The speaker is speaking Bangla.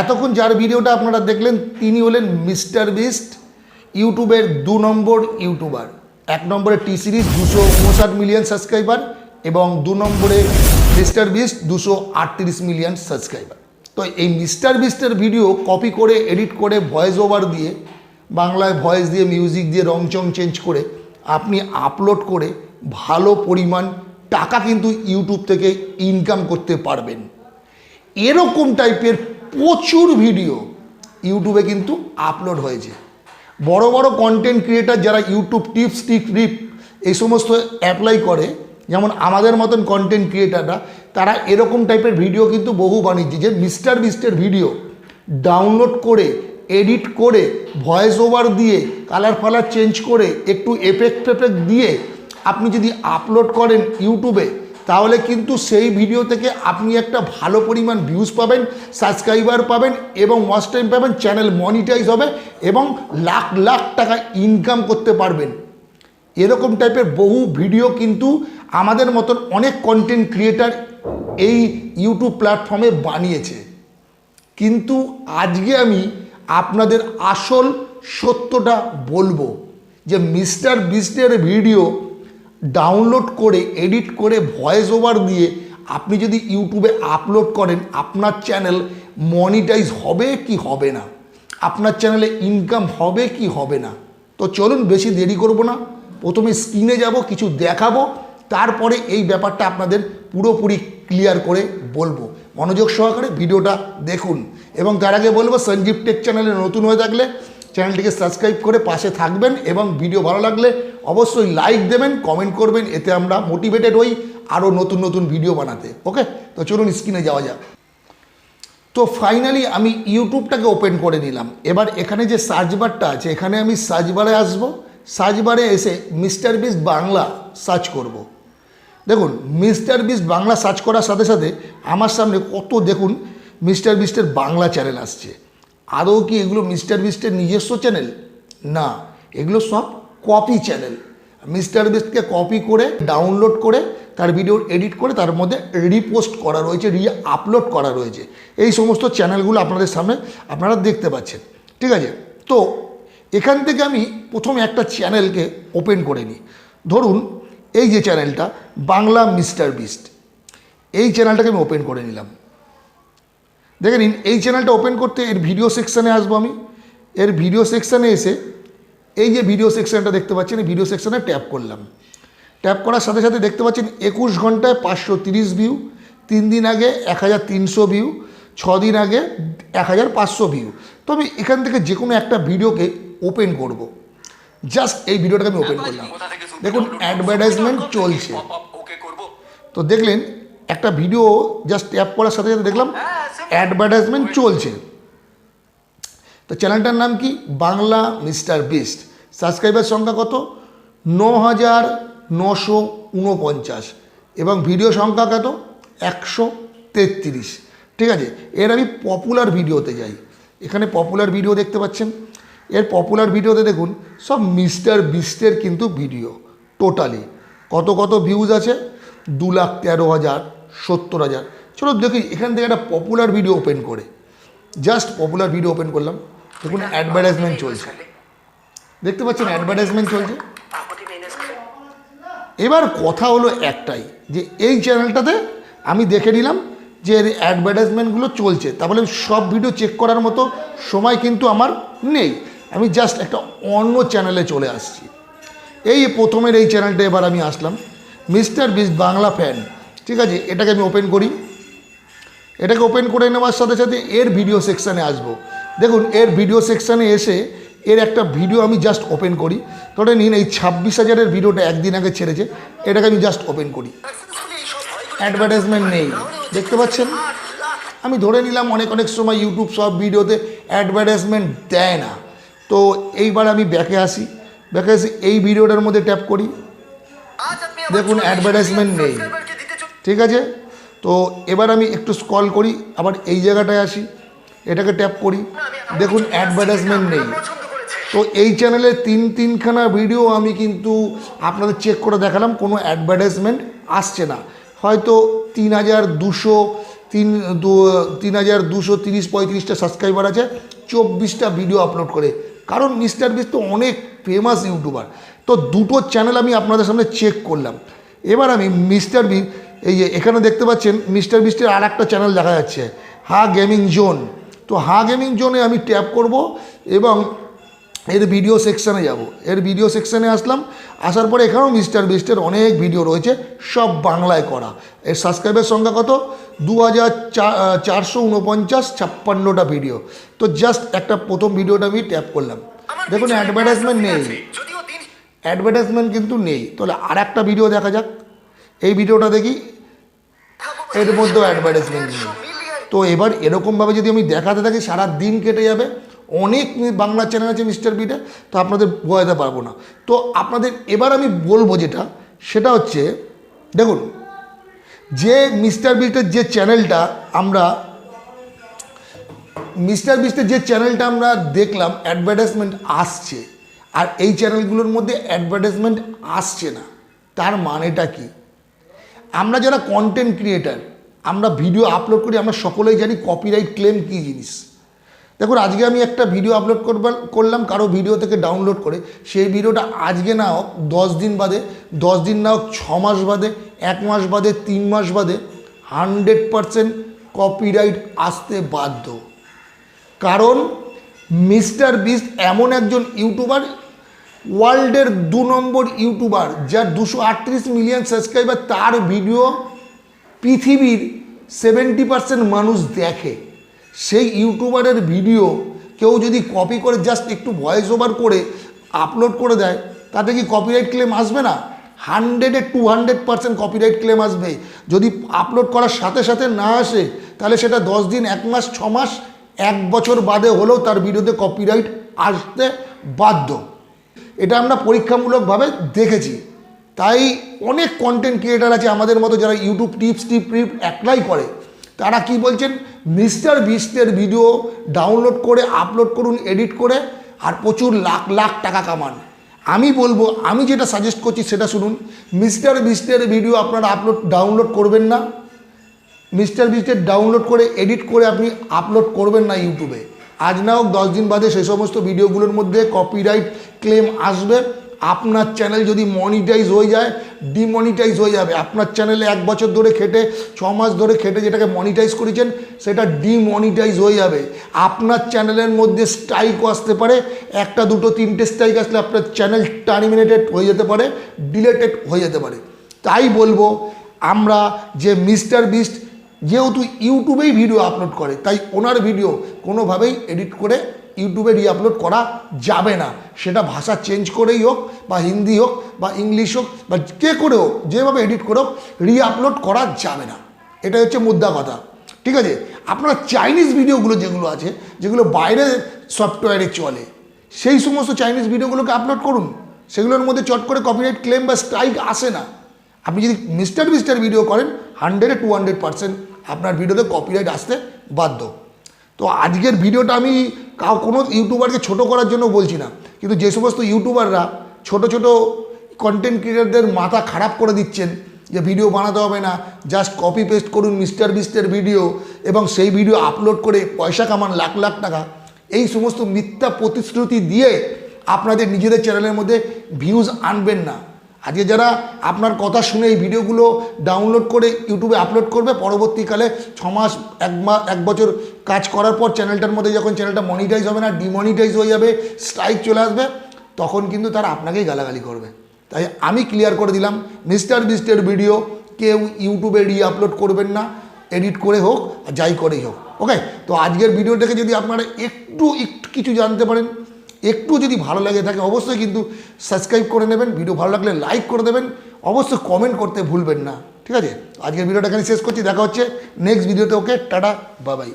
এতক্ষণ যার ভিডিওটা আপনারা দেখলেন, তিনি হলেন মিস্টার বিস্ট, ইউটিউবের দু নম্বর ইউটিউবার। এক নম্বরে টি সিরিজ দুশো উনষাট মিলিয়ন সাবস্ক্রাইবার এবং দু নম্বরে মিস্টার বিস্ট দুশো আটত্রিশ মিলিয়ন সাবস্ক্রাইবার। তো এই মিস্টার বিস্টের ভিডিও কপি করে, এডিট করে, ভয়েস ওভার দিয়ে, বাংলায় ভয়েস দিয়ে, মিউজিক দিয়ে, রং চং চেঞ্জ করে, আপনি আপলোড করে ভালো পরিমাণ টাকা কিন্তু ইউটিউব থেকে ইনকাম করতে পারবেন। এরকম টাইপের প্রচুর ভিডিও ইউটিউবে কিন্তু আপলোড হয়েছে। বড় বড় কন্টেন্ট ক্রিয়েটার যারা ইউটিউব টিপস টিপ টিপ এই সমস্ত অ্যাপ্লাই করে, যেমন আমাদের মতন কন্টেন্ট ক্রিয়েটাররা তারা এরকম টাইপের ভিডিও কিন্তু বহু বানিয়েছে। যে মিস্টার বিস্টের ভিডিও ডাউনলোড করে এডিট করে ভয়েস ওভার দিয়ে কালার ফালার চেঞ্জ করে, একটু এফেক্ট ফেফেক্ট দিয়ে আপনি যদি আপলোড করেন ইউটিউবে, তাহলে কিন্তু সেই ভিডিও থেকে আপনি একটা ভালো পরিমাণ ভিউজ পাবেন সাবস্ক্রাইবার পাবেন এবং ওয়াচ টাইম পাবেন চ্যানেল মনিটাইজ হবে এবং লাখ লাখ টাকা ইনকাম করতে পারবেন। এরকম টাইপের বহু ভিডিও কিন্তু আমাদের মতন অনেক কন্টেন্ট ক্রিয়েটার এই ইউটিউব প্ল্যাটফর্মে বানিয়েছে। কিন্তু আজকে আমি আপনাদের আসল সত্যটা বলব যে মিস্টার বিস্টের ভিডিও ডাউনলোড করে এডিট করে ভয়েস ওভার দিয়ে আপনি যদি ইউটিউবে আপলোড করেন, আপনার চ্যানেল মনিটাইজ হবে কি হবে না? আপনার চ্যানেলে ইনকাম হবে কি হবে না? তো চলুন বেশি দেরি করব না। প্রথমে স্ক্রিনে যাব, কিছু দেখাবো, তারপরে এই ব্যাপারটা আপনাদের পুরোপুরি ক্লিয়ার করে বলব। মনোযোগ সহকারে ভিডিওটা দেখুন। এবং তার আগে বলব, সঞ্জীব টেক চ্যানেলে নতুন হয়ে থাকলে চ্যানেলটিকে সাবস্ক্রাইব করে পাশে থাকবেন এবং ভিডিও ভালো লাগলে অবশ্যই লাইক দেবেন, কমেন্ট করবেন, এতে আমরা মোটিভেটেড হই আরও নতুন নতুন ভিডিও বানাতে, ওকে? তো চলুন স্ক্রিনে যাওয়া যাক। তো ফাইনালি আমি ইউটিউবটাকে ওপেন করে নিলাম। এবার এখানে যে সার্চ বারটা আছে, এখানে আমি সার্চ বারে আসব। সার্চ বারে এসে মিস্টার বিস বাংলা সার্চ করব। দেখুন, মিস্টার বিস বাংলা সার্চ করার সাথে সাথে আমার সামনে কত দেখুন, মিস্টার বিস্টের বাংলা চ্যানেল আসছে। আদৌ কি এগুলো মিস্টার বিস্টের নিজস্ব চ্যানেল? না, এগুলো সব কপি চ্যানেল মিস্টার বিস্টকে কপি করে ডাউনলোড করে, তার ভিডিও এডিট করে, তার মধ্যে রিপোস্ট করা রয়েছে রি আপলোড করা রয়েছে। এই সমস্ত চ্যানেলগুলো আপনাদের সামনে আপনারা দেখতে পাচ্ছেন। ঠিক আছে? তো, এখান থেকে আমি প্রথম একটা চ্যানেলকে ওপেন করে নিই। ধরুন, এই যে চ্যানেলটা বাংলা মিস্টার বিস্ট। এই চ্যানেলটাকে আমি ওপেন করে নিলাম। দেখে নিন এই চ্যানেলটা ওপেন করতে এর ভিডিও সেকশানে আসব আমি। এর ভিডিও সেকশানে এসে এই যে ভিডিও সেকশানটা দেখতে পাচ্ছেন এই ভিডিও সেকশানে ট্যাপ করলাম। ট্যাপ করার সাথে সাথে দেখতে পাচ্ছেন একুশ ঘন্টায় পাঁচশো তিরিশ ভিউ তিন দিন আগে এক হাজার তিনশো ভিউ ছ দিন আগে এক হাজার পাঁচশো ভিউ তো আমি এখান থেকে যে কোনো একটা ভিডিওকে ওপেন করব। জাস্ট এই ভিডিওটাকে আমি ওপেন করলাম। দেখুন অ্যাডভার্টাইজমেন্ট চলছে। তো দেখলেন একটা ভিডিও জাস্ট ট্যাপ করার সাথে সাথে দেখলাম অ্যাডভার্টাইজমেন্ট চলছে। তো চ্যানেলটার নাম কি? Bangla mister beast. সাবস্ক্রাইবার সংখ্যা কত? ন হাজার নশো এবং ভিডিও সংখ্যা কত? একশো তেত্রিশ। ঠিক আছে? এর আমি পপুলার ভিডিওতে যাই। এখানে পপুলার ভিডিও দেখতে পাচ্ছেন? এর পপুলার ভিডিওতে দেখুন, সব মিস্টার বিস্টের কিন্তু ভিডিও টোটালি কত কত ভিউজ আছে? দু লাখ তেরো হাজার, সত্তর হাজার। চলো দেখি এখান থেকে একটা পপুলার ভিডিও ওপেন করে। জাস্ট পপুলার ভিডিও ওপেন করলাম। দেখুন অ্যাডভার্টাইজমেন্ট চলছে। দেখতে পাচ্ছেন অ্যাডভার্টাইজমেন্ট চলছে? এবার কথা হলো একটাই যে এই চ্যানেলটাতে আমি দেখে নিলাম যে এর অ্যাডভার্টাইজমেন্টগুলো চলছে। তাহলে সব ভিডিও চেক করার মতো সময় কিন্তু আমার নেই। আমি জাস্ট একটা অন্য চ্যানেলে চলে আসছি। এই প্রথমের এই চ্যানেলটা এবার আমি আসলাম। মিস্টার বিস বাংলা ফ্যান ঠিক আছে এটাকে আমি ওপেন করি। এটাকে ওপেন করে নেওয়ার সাথে সাথে এর ভিডিও সেকশানে আসব। দেখুন, এর ভিডিও সেকশানে এসে এর একটা ভিডিও আমি জাস্ট ওপেন করি। ধরে নিন, এই ছাব্বিশ হাজারের ভিডিওটা একদিন আগে ছেড়েছে, এটাকে আমি জাস্ট ওপেন করি। অ্যাডভার্টাইজমেন্ট নেই। দেখতে পাচ্ছেন? আমি ধরে নিলাম, অনেক অনেক সময় ইউটিউব সব ভিডিওতে অ্যাডভার্টাইজমেন্ট দেয় না। তো এইবার আমি ব্যাকে আসি। ব্যাকে আসি এই ভিডিওটার মধ্যে ট্যাপ করি। দেখুন অ্যাডভার্টাইজমেন্ট নেই। ঠিক আছে? তো এবার আমি একটু স্কল করি, আবার এই জায়গাটায় আসি, এটাকে ট্যাপ করি। দেখুন অ্যাডভার্টাইজমেন্ট নেই। তো এই চ্যানেলে তিন তিনখানা ভিডিও আমি কিন্তু আপনাদের চেক করে দেখালাম, কোনো অ্যাডভার্টাইজমেন্ট আসছে না। হয়তো তিন হাজার দুশো, তিন তিন হাজার দুশো তিরিশ, পঁয়ত্রিশটা সাবস্ক্রাইবার আছে, চব্বিশটা ভিডিও আপলোড করে। কারণ মিস্টার বিস তো অনেক ফেমাস ইউটিউবার তো দুটো চ্যানেল আমি আপনাদের সামনে চেক করলাম। এবার আমি মিস্টার বি এই যে এখানে দেখতে পাচ্ছেন মিস্টার বিস্টের আর একটা চ্যানেল দেখা যাচ্ছে হা গেমিং জোন। তো হা গেমিং জোনে আমি ট্যাপ করব এবং এর ভিডিও সেকশানে যাব। এর ভিডিও সেকশানে আসলাম আসার পরে এখানেও মিস্টার বিস্টের অনেক ভিডিও রয়েছে সব বাংলায় করা। এর সাবস্ক্রাইবের সংখ্যা কত? দু হাজার চারশো উনপঞ্চাশ ছাপ্পান্নটা ভিডিও তো জাস্ট একটা প্রথম ভিডিওটা আমি ট্যাপ করলাম। দেখুন অ্যাডভার্টাইজমেন্ট নেই। অ্যাডভার্টাইজমেন্ট কিন্তু নেই। তাহলে আর একটা ভিডিও দেখা যাক। এই ভিডিওটা দেখি। এর মধ্যেও অ্যাডভার্টাইজমেন্ট নেই। তো এবার এরকমভাবে যদি আমি দেখাতে থাকি, সারা দিন কেটে যাবে। অনেক বাংলা চ্যানেল আছে মিস্টার বিটে তো আপনাদের বোঝাতে পারব না। তো আপনাদের এবার আমি বলব যেটা, সেটা হচ্ছে, দেখুন, যে মিস্টার বিটের যে চ্যানেলটা আমরা মিস্টার বিস্টের যে চ্যানেলটা আমরা দেখলাম অ্যাডভার্টাইজমেন্ট আসছে। আর এই চ্যানেলগুলোর মধ্যে অ্যাডভার্টাইজমেন্ট আসছে না। তার মানেটা কি? আমরা যারা কন্টেন্ট ক্রিয়েটার আমরা ভিডিও আপলোড করি, আমরা সকলেই জানি কপিরাইট ক্লেম কী জিনিস। দেখুন, আজকে আমি একটা ভিডিও আপলোড করবার, করলাম, কারও ভিডিও থেকে ডাউনলোড করে, সেই ভিডিওটা আজকে না হোক দশ দিন বাদে, দশ দিন না হোক ছ মাস বাদে, এক মাস বাদে, তিন মাস বাদে হান্ড্রেড পারসেন্ট কপিরাইট আসতে বাধ্য। কারণ মিস্টার বিস্ট এমন একজন ইউটিউবার ওয়ার্ল্ডের দু নম্বর ইউটিউবার, যার দুশো আটত্রিশ মিলিয়ন সাবস্ক্রাইবার, তার ভিডিও পৃথিবীর সেভেন্টি পার্সেন্ট মানুষ দেখে। সেই ইউটিউবারের ভিডিও কেউ যদি কপি করে জাস্ট একটু ভয়েস ওভার করে আপলোড করে দেয়, তাতে কি কপিরাইট ক্লেম আসবে না? হান্ড্রেডে two hundred percent copyright claim আসবে। যদি আপলোড করার সাথে সাথে না আসে, তাহলে সেটা দশ দিন, এক মাস, ছ মাস, এক বছর বাদে হলেও তার ভিডিওতে কপিরাইট আসতে বাধ্য। এটা আমরা পরীক্ষামূলকভাবে দেখেছি। তাই অনেক কন্টেন্ট ক্রিয়েটার আছে আমাদের মতো যারা YouTube tips tip tip apply করে। তারা কি বলছেন? মিস্টার বিস্টের ভিডিও ডাউনলোড করে আপলোড করুন এডিট করে, আর প্রচুর লাখ লাখ টাকা কামান। আমি বলব, আমি যেটা সাজেস্ট করছি সেটা শুনুন। মিস্টার বিস্টের ভিডিও আপনারা আপলোড ডাউনলোড করবেন না। মিস্টার বিস্টের ডাউনলোড করে এডিট করে আপনি আপলোড করবেন না ইউটিউবে আজ না হোক দশ দিন বাদে সেই সমস্ত ভিডিওগুলোর মধ্যে কপিরাইট ক্লেম আসবে। আপনার চ্যানেল যদি মনিটাইজ হয়ে যায় ডিমনিটাইজ হয়ে যাবে। আপনার চ্যানেলে এক বছর ধরে খেটে, ছ মাস ধরে খেটে যেটাকে মনিটাইজ করেছেন, সেটা ডিমনিটাইজ হয়ে যাবে। আপনার চ্যানেলের মধ্যে স্ট্রাইকও আসতে পারে। একটা, দুটো, তিনটে স্ট্রাইক আসলে আপনার চ্যানেল টার্মিনেটেড হয়ে যেতে পারে ডিলেটেড হয়ে যেতে পারে। তাই বলব, আমরা যে মিস্টার বিস্ট যেহেতু ইউটিউবেই ভিডিও আপলোড করে, তাই ওনার ভিডিও কোনোভাবেই এডিট করে ইউটিউবে রিআপলোড করা যাবে না। সেটা ভাষা চেঞ্জ করেই হোক বা হিন্দি হোক বা ইংলিশ হোক বা কে করে হোক, যেভাবে এডিট করে হোক রিআপলোড করা যাবে না। এটা হচ্ছে মুদ্রা কথা। ঠিক আছে? আপনারা চাইনিজ ভিডিওগুলো যেগুলো আছে, যেগুলো বাইরে সফটওয়্যারে চলে, সেই সমস্ত চাইনিজ ভিডিওগুলোকে আপলোড করুন। সেগুলোর মধ্যে চট করে কপিরাইট ক্লেম বা স্ট্রাইক আসে না। আপনি যদি মিস্টার মিস্টার ভিডিও করেন হান্ড্রেডে টু হান্ড্রেড পার্সেন্ট আপনার ভিডিওতে কপিরাইট আসতে বাধ্য। তো আজকের ভিডিওটা আমি কাউ, কোনো ইউটিউবারকে ছোট করার জন্য বলছি না। কিন্তু যে সমস্ত ইউটিউবাররা ছোট ছোট কন্টেন্ট ক্রিয়েটারদের মাথা খারাপ করে দিচ্ছেন যে ভিডিও বানাতে হবে না জাস্ট কপি পেস্ট করুন মিস্টার বিস্টের ভিডিও এবং সেই ভিডিও আপলোড করে পয়সা কামান লাখ লাখ টাকা। এই সমস্ত মিথ্যা প্রতিশ্রুতি দিয়ে আপনাদের নিজেদের চ্যানেলের মধ্যে ভিউজ আনবেন না। আজকে যারা আপনার কথা শুনে এই ভিডিওগুলো ডাউনলোড করে ইউটিউবে আপলোড করবে, পরবর্তীকালে ছ মাস এক মাস এক বছর কাজ করার পর চ্যানেলটার মধ্যে যখন চ্যানেলটা মনিটাইজ হবে না ডিমনিটাইজ হয়ে যাবে স্ট্রাইক চলে আসবে, তখন কিন্তু তারা আপনাকেই গালাগালি করবে। তাই আমি ক্লিয়ার করে দিলাম মিস্টার বিস্টের ভিডিও কেউ ইউটিউবে রি আপলোড করবেন না এডিট করে হোক যাই করেই হোক। ওকে তো আজকের ভিডিও থেকে যদি আপনারা একটু একটু কিছু জানতে পারেন একটু যদি ভালো লাগে থাকে অবশ্যই কিন্তু সাবস্ক্রাইব করে নেবেন ভিডিও ভালো লাগলে লাইক করে দেবেন, অবশ্যই কমেন্ট করতে ভুলবেন না। ঠিক আছে? আজকের ভিডিওটা এখানে শেষ করছি, দেখা হচ্ছে নেক্সট ভিডিওতে ওকে টাটা বাবাই